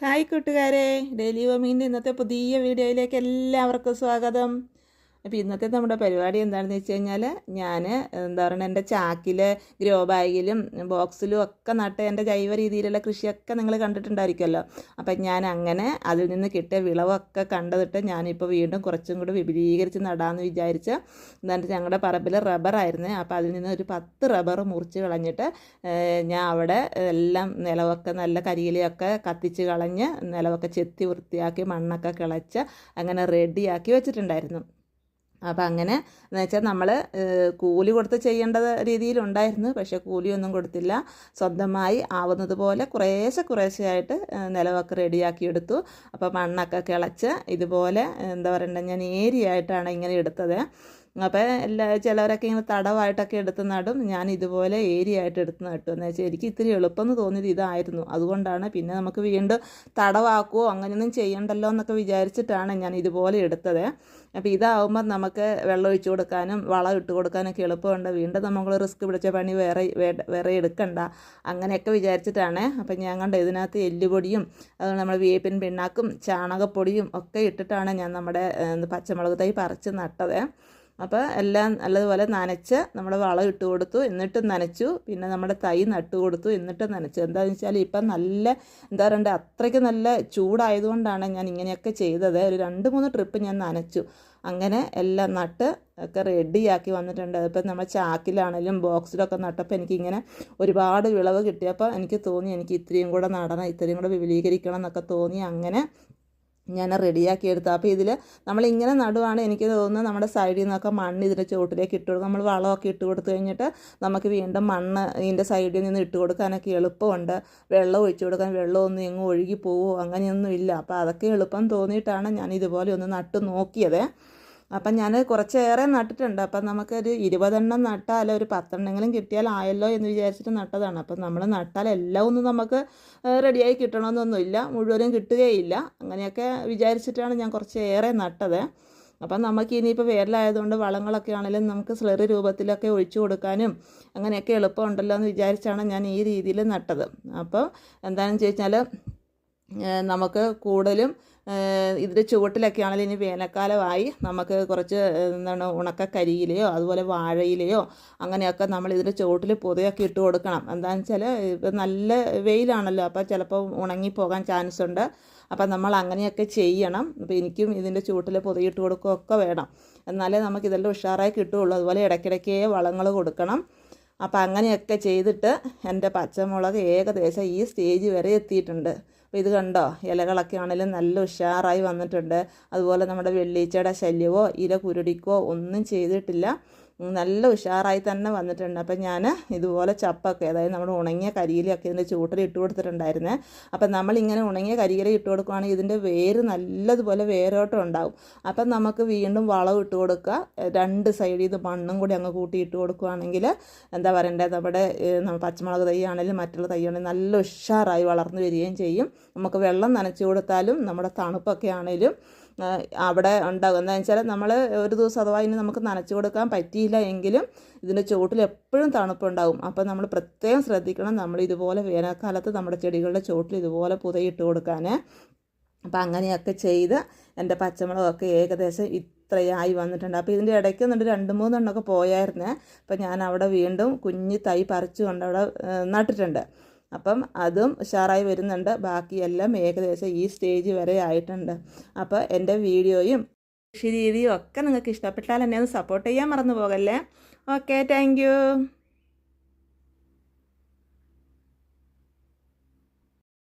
Hi കൂട്ടുകാരെ daily വമീന്റെ ഇന്നത്തെ പുതിയ വീഡിയോയിലേക്ക് എല്ലാവർക്കും സ്വാഗതം. അപ്പോൾ ഇന്നത്തെ നമ്മുടെ പരിപാടി എന്താണെന്ന് വെച്ച് കഴിഞ്ഞാൽ ഞാൻ എന്താ പറയുക എന്റെ ചാക്കിൽ ഗ്രോ ബാഗിലും ബോക്സിലും ഒക്കെ നട്ട് എന്റെ ജൈവ രീതിയിലുള്ള കൃഷിയൊക്കെ നിങ്ങൾ കണ്ടിട്ടുണ്ടായിരിക്കുമല്ലോ അപ്പം ഞാൻ അങ്ങനെ അതിൽ നിന്ന് കിട്ടിയ വിളവൊക്കെ കണ്ടതിട്ട് ഞാനിപ്പോൾ വീണ്ടും കുറച്ചും കൂടി വിപുലീകരിച്ച് നടാമെന്ന് വിചാരിച്ച് എന്നിട്ട് ഞങ്ങളുടെ പറമ്പിൽ റബ്ബറായിരുന്നു അപ്പോൾ അതിൽ നിന്ന് ഒരു പത്ത് റബ്ബർ മുറിച്ച് കളഞ്ഞിട്ട് ഞാൻ അവിടെ എല്ലാം നിലവൊക്കെ നല്ല കരിയിലയൊക്കെ കത്തിച്ച് കളഞ്ഞ് നിലവൊക്കെ ചെത്തി വൃത്തിയാക്കി മണ്ണൊക്കെ കിളച്ച് അങ്ങനെ റെഡിയാക്കി വെച്ചിട്ടുണ്ടായിരുന്നു. അപ്പം അങ്ങനെ എന്ന് വെച്ചാൽ നമ്മൾ കൂലി കൊടുത്ത് ചെയ്യേണ്ട രീതിയിലുണ്ടായിരുന്നു. പക്ഷേ കൂലിയൊന്നും കൊടുത്തില്ല. സ്വന്തമായി ആവുന്നത് പോലെ കുറേശ്ശെ കുറേശ്ശെയായിട്ട് നിലവൊക്കെ റെഡിയാക്കിയെടുത്തു അപ്പോൾ മണ്ണൊക്കെ കിളച്ച് ഇതുപോലെ എന്താ പറയണ്ട ഞാൻ ഏരിയായിട്ടാണ് ഇങ്ങനെ എടുത്തത്. അപ്പോൾ എല്ലാ ചിലവരൊക്കെ ഇങ്ങനെ തടവായിട്ടൊക്കെ എടുത്ത് നടും. ഞാൻ ഇതുപോലെ ഏരിയ ആയിട്ട് എടുത്ത് നട്ടു. എന്ന് വെച്ചാൽ എനിക്ക് ഇത്തിരി എളുപ്പമെന്ന് തോന്നിയത് ഇതായിരുന്നു. അതുകൊണ്ടാണ് പിന്നെ നമുക്ക് വീണ്ടും തടവാക്കുവോ അങ്ങനെയൊന്നും ചെയ്യണ്ടല്ലോ എന്നൊക്കെ വിചാരിച്ചിട്ടാണ് ഞാൻ ഇതുപോലെ എടുത്തത്. അപ്പോൾ ഇതാവുമ്പോൾ നമുക്ക് വെള്ളം ഒഴിച്ചു കൊടുക്കാനും വളം ഇട്ട് കൊടുക്കാനൊക്കെ എളുപ്പമുണ്ട്. വീണ്ടും നമ്മൾ റിസ്ക് പിടിച്ച പണി വേറെ വേറെ എടുക്കണ്ട. അങ്ങനെയൊക്കെ വിചാരിച്ചിട്ടാണ്. അപ്പം ഞാൻ കണ്ട ഇതിനകത്ത് എല്ലുപൊടിയും അത് നമ്മൾ വേപ്പിൻ പിണ്ണാക്കും ചാണകപ്പൊടിയും ഒക്കെ ഇട്ടിട്ടാണ് ഞാൻ നമ്മുടെ പച്ചമുളക് തൈ പറിച്ച് നട്ടത്. അപ്പോൾ എല്ലാം നല്ലതുപോലെ നനച്ച് നമ്മൾ വളം ഇട്ട് കൊടുത്തു എന്നിട്ട് നനച്ചു. പിന്നെ നമ്മുടെ തൈ നട്ട് കൊടുത്തു എന്നിട്ട് നനച്ചു. എന്താണെന്ന് വെച്ചാൽ ഇപ്പം നല്ല എന്താ പറയണ്ടേ അത്രയ്ക്ക് നല്ല ചൂടായതുകൊണ്ടാണ് ഞാൻ ഇങ്ങനെയൊക്കെ ചെയ്തത്. ഒരു രണ്ട് മൂന്ന് ട്രിപ്പ് ഞാൻ നനച്ചു. അങ്ങനെ എല്ലാം നട്ട് ഒക്കെ റെഡിയാക്കി വന്നിട്ടുണ്ട്. അതിപ്പോൾ നമ്മൾ ചാക്കിലാണെങ്കിലും ബോക്സിലൊക്കെ നട്ടപ്പോൾ എനിക്കിങ്ങനെ ഒരുപാട് വിളവ് കിട്ടിയപ്പോൾ എനിക്ക് തോന്നി എനിക്ക് ഇത്രയും കൂടെ നടണം ഇത്രയും കൂടെ വിപുലീകരിക്കണം എന്നൊക്കെ തോന്നി. അങ്ങനെ ഞാൻ റെഡിയാക്കി എടുത്തു അപ്പോൾ ഇതിൽ നമ്മളിങ്ങനെ നടുവാണ് എനിക്ക് തോന്നുന്നത് നമ്മുടെ സൈഡിൽ നിന്നൊക്കെ മണ്ണ് ഇതിന്റെ ചുവട്ടിലേക്ക് ഇട്ട് കൊടുക്കും. നമ്മൾ വളമൊക്കെ ഇട്ട് കൊടുത്തു കഴിഞ്ഞിട്ട് നമുക്ക് വീണ്ടും മണ്ണ് ഇതിന്റെ സൈഡിൽ നിന്ന് ഇട്ട് കൊടുക്കാനൊക്കെ എളുപ്പമുണ്ട്. വെള്ളം ഒഴിച്ചു കൊടുക്കാൻ വെള്ളമൊന്നും എങ്ങും ഒഴുകി പോവോ അങ്ങനെയൊന്നും ഇല്ല അപ്പോൾ അതൊക്കെ എളുപ്പം തോന്നിയിട്ടാണ് ഞാൻ ഇതുപോലെ ഒന്ന് നട്ട് നോക്കിയത്. അപ്പം ഞാൻ കുറച്ചേറെ നട്ടിട്ടുണ്ട്. അപ്പം നമുക്കൊരു ഇരുപതെണ്ണം നട്ടാൽ ഒരു പത്തെണ്ണെങ്കിലും കിട്ടിയാൽ ആയല്ലോ എന്ന് വിചാരിച്ചിട്ട് നട്ടതാണ്. അപ്പം നമ്മൾ നട്ടാൽ എല്ലാം ഒന്നും നമുക്ക് റെഡിയായി കിട്ടണമെന്നൊന്നുമില്ല. മുഴുവനും കിട്ടുകയില്ല. അങ്ങനെയൊക്കെ വിചാരിച്ചിട്ടാണ് ഞാൻ കുറച്ചേറെ നട്ടത്. അപ്പം നമുക്ക് ഇനിയിപ്പോൾ വേരലായതുകൊണ്ട് വളങ്ങളൊക്കെ ആണെങ്കിലും നമുക്ക് സ്ലറി രൂപത്തിലൊക്കെ ഒഴിച്ചു കൊടുക്കാനും അങ്ങനെയൊക്കെ എളുപ്പമുണ്ടല്ലോ എന്ന് വിചാരിച്ചാണ് ഞാൻ ഈ രീതിയിൽ നട്ടത്. അപ്പോൾ എന്താണെന്ന് ചോദിച്ചാൽ നമുക്ക് കൂടുതലും ഇതിന്റെ ചുവട്ടിലൊക്കെ ആണെങ്കിലും ഇനി വേനൽക്കാലമായി നമുക്ക് കുറച്ച് എന്താണ് ഉണക്ക കരിയിലയോ അതുപോലെ വാഴയിലെയോ അങ്ങനെയൊക്കെ നമ്മൾ ഇതിന്റെ ചുവട്ടിൽ പൊതയൊക്കെ ഇട്ട് കൊടുക്കണം. എന്താണെന്ന് വെച്ചാൽ ഇപ്പം നല്ല വെയിലാണല്ലോ അപ്പോൾ ചിലപ്പോൾ ഉണങ്ങിപ്പോകാൻ ചാൻസ് ഉണ്ട്. അപ്പം നമ്മൾ അങ്ങനെയൊക്കെ ചെയ്യണം. അപ്പോൾ എനിക്കും ഇതിന്റെ ചുവട്ടിൽ പൊതയിട്ട് കൊടുക്കുകയൊക്കെ വേണം. എന്നാലേ നമുക്ക് ഇതെല്ലാം ഉഷാറായി കിട്ടുകയുള്ളൂ. അതുപോലെ ഇടയ്ക്കിടയ്ക്ക് വളങ്ങൾ കൊടുക്കണം. അപ്പം അങ്ങനെയൊക്കെ ചെയ്തിട്ട് എന്റെ പച്ചമുളക് ഏകദേശം ഈ സ്റ്റേജ് വരെ എത്തിയിട്ടുണ്ട്. അപ്പോൾ ഇത് കണ്ടോ? ഇലകളൊക്കെ ആണെങ്കിലും നല്ല ഉഷാറായി വന്നിട്ടുണ്ട്. അതുപോലെ നമ്മുടെ വെള്ളീച്ചയുടെ ശല്യമോ ഇല കുരുടിക്കോ ഒന്നും ചെയ്തിട്ടില്ല. നല്ല ഉഷാറായി തന്നെ വന്നിട്ടുണ്ട്. അപ്പം ഞാൻ ഇതുപോലെ ചപ്പൊക്കെ അതായത് നമ്മൾ ഉണങ്ങിയ കരിയിലൊക്കെ ഇതിന്റെ ചൂട്ടിൽ ഇട്ട് കൊടുത്തിട്ടുണ്ടായിരുന്നേ. അപ്പം നമ്മളിങ്ങനെ ഉണങ്ങിയ കരിയില ഇട്ട് കൊടുക്കുകയാണെങ്കിൽ ഇതിന്റെ വേര് നല്ലതുപോലെ വേരോട്ടം ഉണ്ടാവും. അപ്പം നമുക്ക് വീണ്ടും വളം ഇട്ട് കൊടുക്കുക. രണ്ട് സൈഡിൽ ഇത് മണ്ണും കൂടി അങ്ങ് കൂട്ടി ഇട്ട് കൊടുക്കുകയാണെങ്കിൽ എന്താ പറയണ്ടേ നമ്മുടെ പച്ചമുളക് തൈ ആണെങ്കിലും മറ്റുള്ള തൈ ആണെങ്കിലും നല്ല ഉഷാറായി വളർന്നു വരികയും ചെയ്യും. നമുക്ക് വെള്ളം നനച്ചു കൊടുത്താലും നമ്മുടെ തണുപ്പൊക്കെ ആണെങ്കിലും അവിടെ ഉണ്ടാകും. എന്താ വെച്ചാൽ നമ്മൾ ഒരു ദിവസം അഥവാ ഇനി നമുക്ക് നനച്ചു കൊടുക്കാൻ പറ്റിയില്ല എങ്കിലും ഇതിന്റെ ചുവട്ടിൽ എപ്പോഴും തണുപ്പുണ്ടാകും. അപ്പോൾ നമ്മൾ പ്രത്യേകം ശ്രദ്ധിക്കണം നമ്മൾ ഇതുപോലെ വേനൽക്കാലത്ത് നമ്മുടെ ചെടികളുടെ ചുവട്ടിൽ ഇതുപോലെ പുതയിട്ട് കൊടുക്കാൻ അപ്പോൾ അങ്ങനെയൊക്കെ ചെയ്ത് എന്റെ പച്ചമുളകൊക്കെ ഏകദേശം ഇത്രയായി വന്നിട്ടുണ്ട്. അപ്പോൾ ഇതിന്റെ ഇടയ്ക്ക് എന്നിട്ട് രണ്ട് മൂന്നെണ്ണമൊക്കെ പോയായിരുന്നേ. അപ്പോൾ ഞാൻ അവിടെ വീണ്ടും കുഞ്ഞ് തൈ പറിച്ചുകൊണ്ട് അവിടെ നട്ടിട്ടുണ്ട്. അപ്പം അതും ഉഷാറായി വരുന്നുണ്ട്. ബാക്കിയെല്ലാം ഏകദേശം ഈ സ്റ്റേജ് വരെ ആയിട്ടുണ്ട്. അപ്പോൾ എന്റെ വീഡിയോയും കൃഷി രീതിയും ഒക്കെ നിങ്ങൾക്ക് ഇഷ്ടപ്പെട്ടാൽ എന്നെ ഒന്ന് സപ്പോർട്ട് ചെയ്യാൻ മറന്നു പോകല്ലേ. Okay thank